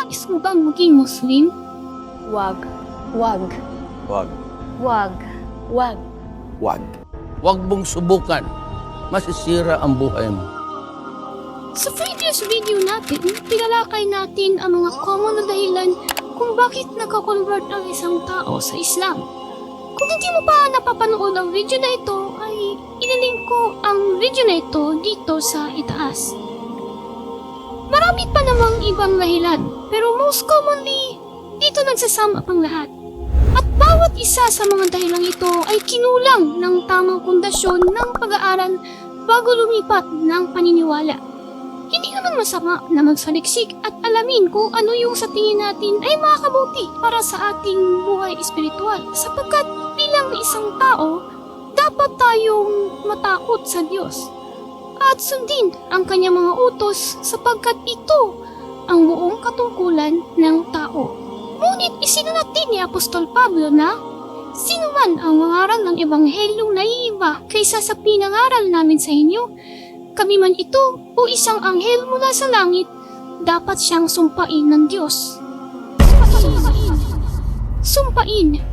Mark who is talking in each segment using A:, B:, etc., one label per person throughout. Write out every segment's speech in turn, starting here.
A: Nais mo bang maging Muslim?
B: Wag. Wag.
C: Wag.
B: Wag. Wag.
C: Wag.
D: Huwag mong subukan. Masisira ang buhay mo.
A: Sa previous video natin, tinalakay natin ang mga common na dahilan kung bakit nagkakonvert ang isang tao sa Islam. Kung hindi mo pa napapanood ang video na ito, ay inilink ko ang video na ito dito sa itaas. Marami pa namang ibang dahilan, pero most commonly, dito nagsasama ang lahat. At bawat isa sa mga dahilang ito ay kinulang ng tamang pundasyon ng pag-aaral bago lumipat ng paniniwala. Hindi naman masama na magsaliksik at alamin kung ano yung sa tingin natin ay makakabuti para sa ating buhay espiritual sapagkat bilang isang tao, dapat tayong matakot sa Diyos at sundin ang kanyang mga utos sapagkat ito ang buong katungkulan ng tao. Ngunit isinulat din ni Apostol Pablo na Sino man ang mangaral ng ebanghelyong naiiba kaysa sa pinangaral namin sa inyo, kami man ito o isang anghel mula sa langit, dapat siyang sumpain ng Diyos. Sumpain. Sumpain.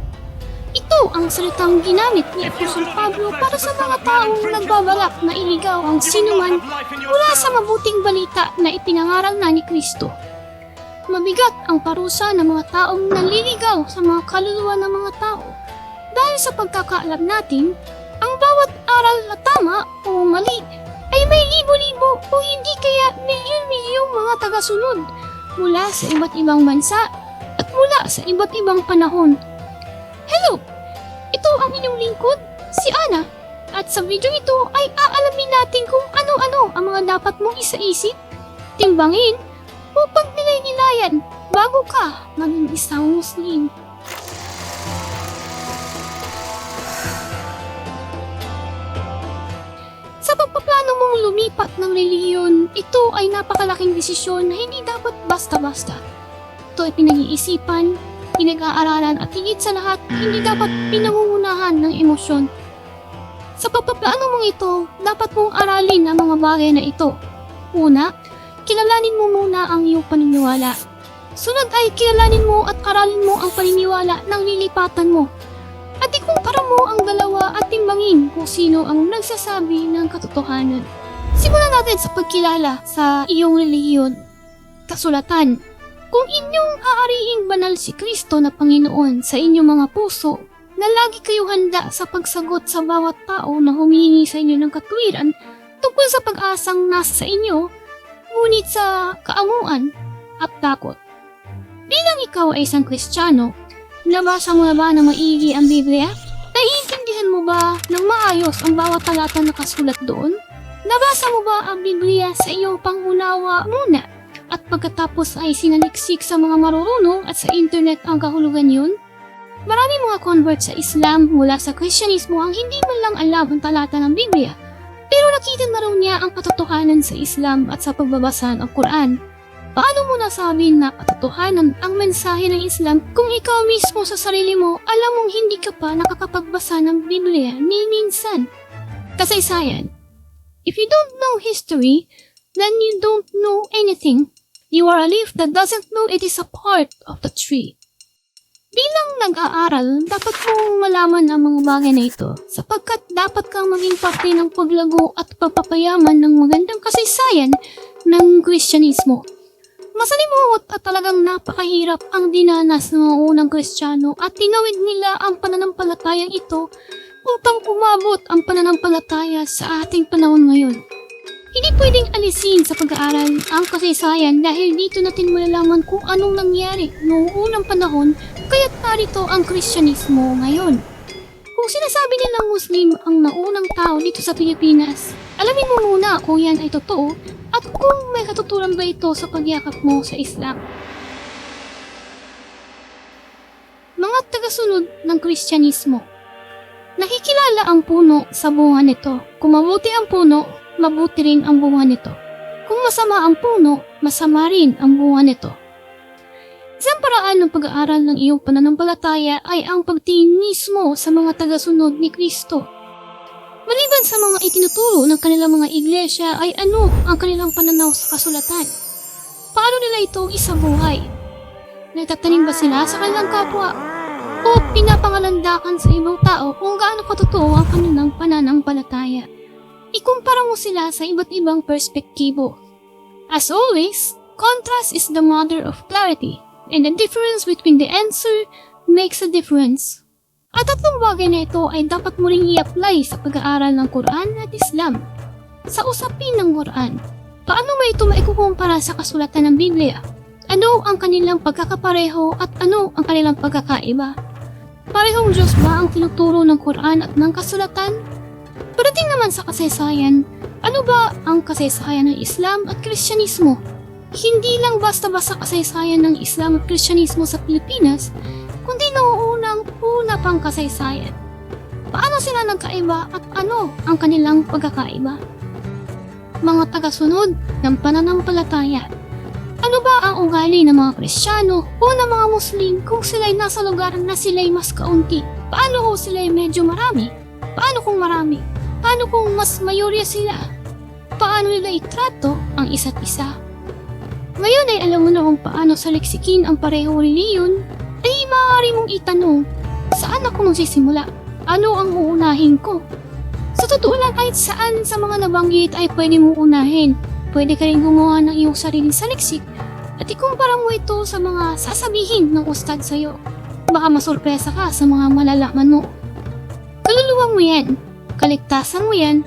A: Ito ang salitang ginamit ni Apostol Pablo para sa mga taong nagbabalak na iligaw ang sinuman mula sa mabuting balita na ipinangaral na ni Kristo. Mabigat ang parusa ng mga taong naliligaw sa mga kaluluwa ng mga tao. Dahil sa pagkakaalam natin, ang bawat aral na tama o mali ay may libo-libo o hindi kaya milyon-milyong mga tagasunod mula sa iba't ibang bansa at mula sa iba't ibang panahon. Hello! Ito ang inyong lingkod, si Ana. At sa video ito ay aalamin natin kung ano-ano ang mga dapat mong isaisip, timbangin, o pagnilay-nilayan bago ka maging isang Muslim. Sa pagpaplano mong lumipat ng reliyon, ito ay napakalaking desisyon na hindi dapat basta-basta. Ito ay pinag-iisipan, pinag-aaralan at higit sa lahat, hindi dapat pinangungunahan ng emosyon. Sa pagpaplano mong ito, dapat mong aralin ang mga bagay na ito. Una, kilalanin mo muna ang iyong paniniwala. Sunod ay kilalanin mo at aralin mo ang paniniwala ng lilipatan mo. At ikumpara mo ang dalawa at timbangin kung sino ang nagsasabi ng katotohanan. Simulan natin sa pagkilala sa iyong relihiyon. Kasulatan. Kung inyong aariing banal si Kristo na Panginoon sa inyong mga puso, na lagi kayo handa sa pagsagot sa bawat tao na humingi sa inyo ng katwiran tungkol sa pag-asang nasa sa inyo, ngunit sa kaamuan at takot. Bilang ikaw ay isang Kristiyano, nabasa mo na ba na maigi ang Biblia? Naiintindihan mo ba ng maayos ang bawat talata na nakasulat doon? Nabasa mo ba ang Biblia sa iyong pangunawa muna? At pagkatapos ay sinaliksik sa mga marurunong at sa internet ang kahulugan yun? Marami mga convert sa Islam mula sa Kristyanismo ang hindi man lang alam ang talata ng Biblia. Pero nakita na raw niya ang katotohanan sa Islam at sa pagbabasa ng Quran. Paano mo nasabi na katotohanan ang mensahe ng Islam kung ikaw mismo sa sarili mo alam mong hindi ka pa nakakapagbasa ng Biblia ni minsan? Kasaysayan. If you don't know history, then you don't know anything. You are a leaf that doesn't know it is a part of the tree. Bilang nag-aaral, dapat mong malaman ang mga bagay na ito sapagkat dapat kang maging parte ng paglago at pagpapayaman ng magandang kasaysayan ng Kristyanismo. Masalimuot at talagang napakahirap ang dinanas ng mga unang Kristiyano at tinawid nila ang pananampalatayang ito upang umabot ang pananampalataya sa ating panahon ngayon. Hindi pwedeng alisin sa pag-aaral ang kasaysayan dahil dito natin malalaman kung anong nangyari noong unang panahon kaya't narito ang Kristyanismo ngayon. Kung sinasabi nilang Muslim ang naunang tao dito sa Pilipinas, alamin mo muna kung yan ay totoo at kung may katuturan ba ito sa pagyakap mo sa Islam. Mga tagasunod ng Kristyanismo Nakikilala ang puno sa bunga nito. Kung ang puno, mabuti rin ang bunga nito. Kung masama ang puno, masama rin ang bunga nito. Isang paraan ng pag-aaral ng iyong pananampalataya ay ang pagtingin mismo sa mga tagasunod ni Kristo. Maliban sa mga itinuturo ng kanilang mga iglesia ay ano ang kanilang pananaw sa kasulatan? Paano nila ito isabuhay? Nagtatanim ba sila sa kanilang kapwa? O pinapangalandakan sa ibang tao kung gaano katotoo ang kanilang pananampalataya? Ikumpara mo sila sa iba't ibang perspektibo. As always, contrast is the mother of clarity, and the difference between the answer makes a difference. At tatlong bagay na ito ay dapat mo ring i-apply sa pag-aaral ng Quran at Islam. Sa usapin ng Quran, paano mo ito maikukumpara sa kasulatan ng Biblia? Ano ang kanilang pagkakapareho at ano ang kanilang pagkakaiba? Parehong Diyos ba ang tinuturo ng Quran at ng kasulatan? Pagdating naman sa kasaysayan, ano ba ang kasaysayan ng Islam at Kristyanismo? Hindi lang basta-basta kasaysayan ng Islam at Kristyanismo sa Pilipinas, kundi nauunang una pang kasaysayan. Paano sila nagkaiba at ano ang kanilang pagkakaiba? Mga tagasunod ng pananampalataya. Ano ba ang ugali ng mga Kristiyano o ng mga Muslim kung sila'y nasa lugar na sila'y mas kaunti? Paano kung sila'y medyo marami? Paano kung marami? Paano kung mas mayorya sila? Paano nila itrato ang isa't isa? Ngayon ay alam mo na kung paano saliksikin ang parehong reliyon, ay maaari mong itanong, saan ako magsisimula? Ano ang uunahin ko? Sa totoo lang kahit saan sa mga nabanggit ay pwede mong unahin. Pwede ka rin gumawa ng iyong sariling saliksik at ikumpara mo ito sa mga sasabihin ng ustad sa'yo. Baka masurpresa ka sa mga malalaman mo. Kaluluwa mo yan. Kaligtasan mo yan.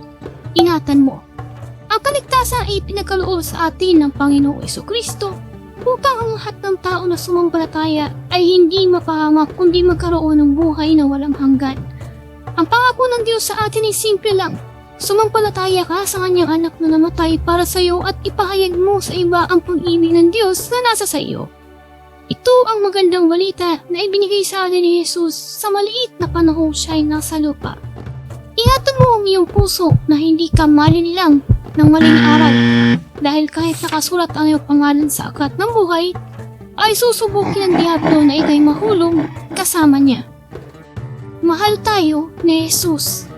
A: Ingatan mo. Ang kaligtasan ay pinagkaloob sa atin ng Panginoong Kristo upang ang lahat ng tao na sumampalataya ay hindi mapahamak kundi magkaroon ng buhay na walang hanggan. Ang pangako ng Diyos sa atin ay simple lang. Sumampalataya ka sa kanyang anak na namatay para sa iyo at ipahayag mo sa iba ang pag-ibig ng Diyos na nasa sa iyo. Ito ang magandang balita na ibinigay sa atin ni Jesus sa maliit na panahong siya ay nasa lupa. Ingatan mo ang iyong puso na hindi ka malinilang ng maling aral dahil kahit nakasulat ang iyong pangalan sa aklat ng buhay, ay susubukin ng Diablo na ikay mahulog kasama niya. Mahal tayo ni Jesus.